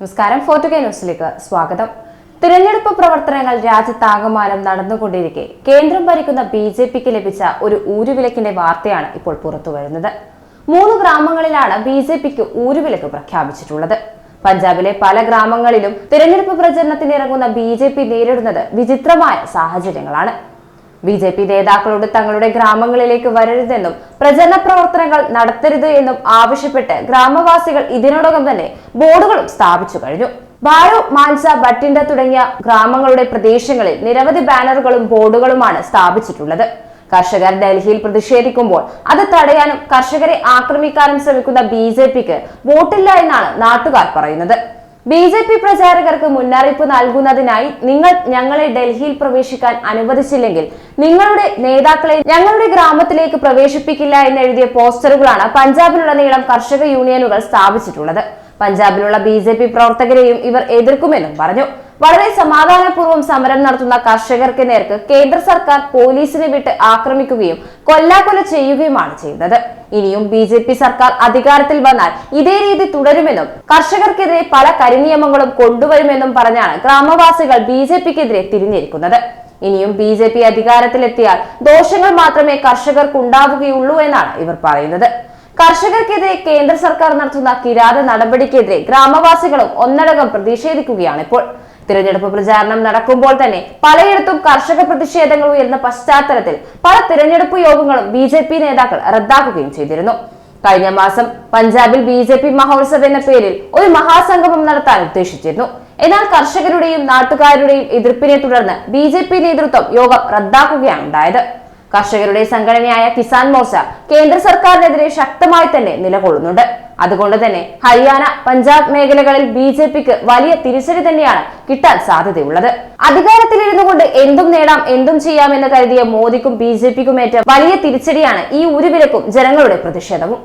നമസ്കാരം. ഫോർട്ടുകെ ന്യൂസിലേക്ക് സ്വാഗതം. തിരഞ്ഞെടുപ്പ് പ്രവർത്തനങ്ങൾ രാജ്യത്താകമാനം നടന്നുകൊണ്ടിരിക്കെ. കേന്ദ്രം ഭരിക്കുന്ന ബി ജെ പിക്ക് ലഭിച്ച ഒരു ഊരുവിലക്കിന്റെ വാർത്തയാണ് ഇപ്പോൾ പുറത്തുവരുന്നത് മൂന്ന് ഗ്രാമങ്ങളിലാണ് ബി ജെ പിക്ക് ഊരുവിലക്ക് പ്രഖ്യാപിച്ചിട്ടുള്ളത്. പഞ്ചാബിലെ പല ഗ്രാമങ്ങളിലും തിരഞ്ഞെടുപ്പ് പ്രചരണത്തിനിറങ്ങുന്ന ബി ജെ പി നേരിടുന്നത് വിചിത്രമായ സാഹചര്യങ്ങളാണ്. ബി ജെ പി നേതാക്കളോട് തങ്ങളുടെ ഗ്രാമങ്ങളിലേക്ക് വരരുതെന്നും പ്രചരണ പ്രവർത്തനങ്ങൾ നടത്തരുത് എന്നും ആവശ്യപ്പെട്ട് ഗ്രാമവാസികൾ ഇതിനോടകം തന്നെ ബോർഡുകളും സ്ഥാപിച്ചു കഴിഞ്ഞു. ബാരോ മാൻസ ബട്ടിൻഡ തുടങ്ങിയ ഗ്രാമങ്ങളുടെ പ്രദേശങ്ങളിൽ നിരവധി ബാനറുകളും ബോർഡുകളുമാണ് സ്ഥാപിച്ചിട്ടുള്ളത്. കർഷകർ ഡൽഹിയിൽ പ്രതിഷേധിക്കുമ്പോൾ അത് തടയാനും കർഷകരെ ആക്രമിക്കാനും ശ്രമിക്കുന്ന ബി ജെ പിക്ക് വോട്ടില്ല എന്നാണ് നാട്ടുകാർ പറയുന്നത്. ബി ജെ പി പ്രചാരകർക്ക് മുന്നറിയിപ്പ് നൽകുന്നതിനായി നിങ്ങൾ ഞങ്ങളെ ഡൽഹിയിൽ പ്രവേശിക്കാൻ അനുവദിച്ചില്ലെങ്കിൽ നിങ്ങളുടെ നേതാക്കളെ ഞങ്ങളുടെ ഗ്രാമത്തിലേക്ക് പ്രവേശിപ്പിക്കില്ല എന്നെഴുതിയ പോസ്റ്ററുകളാണ് പഞ്ചാബിലുടനീളം കർഷക യൂണിയനുകൾ സ്ഥാപിച്ചിട്ടുള്ളത്. പഞ്ചാബിലുള്ള ബി പ്രവർത്തകരെയും ഇവർ എതിർക്കുമെന്നും പറഞ്ഞു. വളരെ സമാധാനപൂർവം സമരം നടത്തുന്ന കർഷകർക്ക് നേർക്ക് കേന്ദ്ര സർക്കാർ പോലീസിനെ വിട്ട് ആക്രമിക്കുകയും കൊല്ലാക്കൊല ചെയ്യുകയുമാണ് ചെയ്യുന്നത്. ഇനിയും ബി ജെ പി സർക്കാർ അധികാരത്തിൽ വന്നാൽ ഇതേ രീതി തുടരുമെന്നും കർഷകർക്കെതിരെ പല കരിനിയമങ്ങളും കൊണ്ടുവരുമെന്നും പറഞ്ഞാണ് ഗ്രാമവാസികൾ ബി ജെ പിക്കെതിരെ തിരിഞ്ഞിരിക്കുന്നത്. ഇനിയും ബി ജെ പി അധികാരത്തിലെത്തിയാൽ ദോഷങ്ങൾ മാത്രമേ കർഷകർക്ക് ഉണ്ടാവുകയുള്ളൂ എന്നാണ് ഇവർ പറയുന്നത്. കർഷകർക്കെതിരെ കേന്ദ്ര സർക്കാർ നടത്തുന്ന കിരാത നടപടിക്കെതിരെ ഗ്രാമവാസികളും ഒന്നടങ്കം പ്രതിഷേധിക്കുകയാണ് ഇപ്പോൾ തിരഞ്ഞെടുപ്പ് പ്രചാരണം നടക്കുമ്പോൾ തന്നെ പലയിടത്തും കർഷക പ്രതിഷേധങ്ങൾ ഉയർന്ന പശ്ചാത്തലത്തിൽ പല തിരഞ്ഞെടുപ്പ് യോഗങ്ങളും ബി നേതാക്കൾ റദ്ദാക്കുകയും ചെയ്തിരുന്നു. കഴിഞ്ഞ മാസം പഞ്ചാബിൽ ബി ജെ പി മഹോത്സവ് എന്ന പേരിൽ ഒരു മഹാസംഗമം നടത്താൻ ഉദ്ദേശിച്ചിരുന്നു. എന്നാൽ കർഷകരുടെയും നാട്ടുകാരുടെയും എതിർപ്പിനെ തുടർന്ന് ബി നേതൃത്വം യോഗം റദ്ദാക്കുകയാണ് ഉണ്ടായത്. കർഷകരുടെ സംഘടനയായ കിസാൻ മോർച്ച കേന്ദ്ര സർക്കാരിനെതിരെ ശക്തമായി തന്നെ നിലകൊള്ളുന്നുണ്ട്. അതുകൊണ്ട് തന്നെ ഹരിയാന പഞ്ചാബ് മേഖലകളിൽ ബി ജെ പിക്ക് വലിയ തിരിച്ചടി തന്നെയാണ് കിട്ടാൻ സാധ്യതയുള്ളത്. അധികാരത്തിലിരുന്നു കൊണ്ട് എന്തും നേടാം എന്തും ചെയ്യാമെന്ന് കരുതിയ മോദിക്കും ബി ജെ പിക്കും ഏറ്റ വലിയ തിരിച്ചടിയാണ് ഈ ഉരുവിലക്കും ജനങ്ങളുടെ പ്രതിഷേധവും.